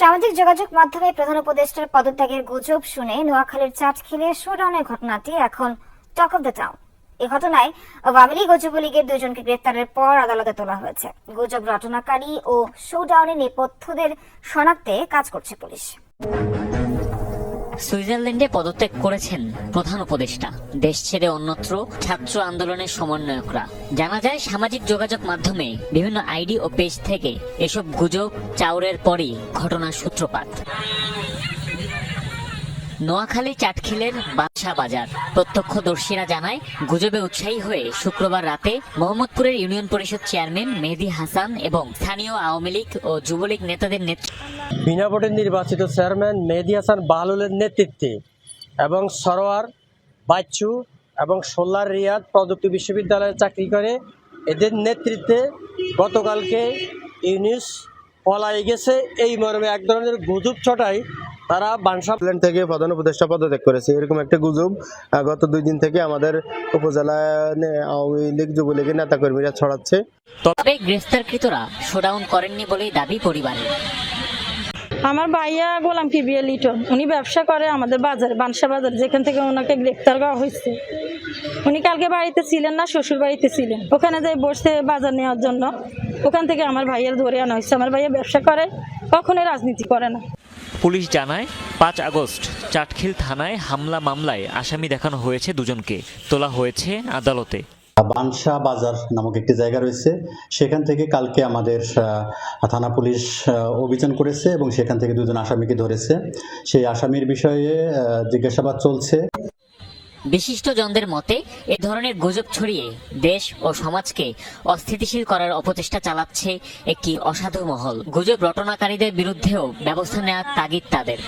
সামাজিক যোগাযোগ মাধ্যমে প্রধান উপদেষ্টার পদত্যাগের গুজব শুনে নোয়াখালীর চাট খেলে শোডাউনের ঘটনাটি এখন টক অব দ্য টাউন এ ঘটনায় আওয়ামী লীগ ও যুবলীগের দুজনকে গ্রেপ্তারের পর আদালতে তোলা হয়েছে। গুজব রটনাকারী ও শোডাউনের নেপথ্যদের শনাক্তে কাজ করছে পুলিশ। সুইজারল্যান্ডে পদত্যাগ করেছেন প্রধান উপদেষ্টা। দেশ ছেড়ে অন্যত্র ছাত্র আন্দোলনের সমন্বয়করা। জানা যায়, সামাজিক যোগাযোগ মাধ্যমে বিভিন্ন আইডি ও পেজ থেকে এসব গুজব, চাউরের পরই ঘটনার সূত্রপাত। নোয়াখালী চাটখিলের বাদশা বাজার। প্রত্যক্ষদর্শীরা জানায়, গুজবে উৎসাহী হয়ে শুক্রবার রাতে মোহাম্মদপুরের ইউনিয়ন পরিষদ চেয়ারম্যান মেহেদি হাসান এবং স্থানীয় আওয়ামী লীগ ও যুবলীগ নেতাদের নেতৃত্বে বিনা ভোটে নির্বাচিত চেয়ারম্যান মেহেদি হাসান বাহলুলের নেতৃত্বে এবং সরোয়ার বাচ্চু এবং সোল্লার রিয়াদ প্রযুক্তি বিশ্ববিদ্যালয়ে চাকরি করে। এদের নেতৃত্বে গতকালকে ইউনিস পলাই গেছে। এই মর্মে এক ধরনের গুজব ছটাই তারা বানসা প্ল্যান থেকে প্রধান উপদেষ্টা পদত্যাগ করেছে। এরকম একটা গুজব গত দুই দিন থেকে আমাদের উপজেলায় নে- আওয়ামী লীগ যুবলীগের নেতাকর্মীরা ছড়াচ্ছে। তবে গ্রেফতারকৃতরা শোডাউন করেননি বলেই দাবি পরিবারের। আমার ভাইয়া গোলাম কিবিয়া লিটন? উনি ব্যবসা করে আমাদের বাজারে, বানসা বাজার, যেখান থেকে ওনাকে গ্রেপ্তার করা হয়েছে। উনি কালকে বাড়িতে ছিলেন না, শ্বশুর বাড়িতে ছিলেন। ওখানে যাই বসে বাজার নেওয়ার জন্য, ওখান থেকে আমার ভাইয়ের ধরে আনা হয়েছে। আমার ভাইয়া ব্যবসা করে, কখনোই রাজনীতি করে না। পুলিশ জানায়, পাঁচ আগস্ট, চাটখিল থানায় হামলা মামলায় আসামি দেখানো হয়েছে দুজনকে। তোলা হয়েছে আদালতে। বানসা বাজার নামক একটি জায়গা রয়েছে। সেখান থেকে কালকে আমাদের থানা পুলিশ অভিযান করেছে এবং সেখান থেকে দুজন আসামিকে ধরেছে। সেই আসামির বিষয়ে জিজ্ঞাসাবাদ চলছে। বিশিষ্টজনদের মতে, এ ধরনের গুজব ছড়িয়ে দেশ ও সমাজকে অস্থিতিশীল করার অপচেষ্টা চালাচ্ছে একটি অসাধু মহল। গুজব রটনাকারীদের বিরুদ্ধেও ব্যবস্থা নেওয়ার তাগিদ তাদের।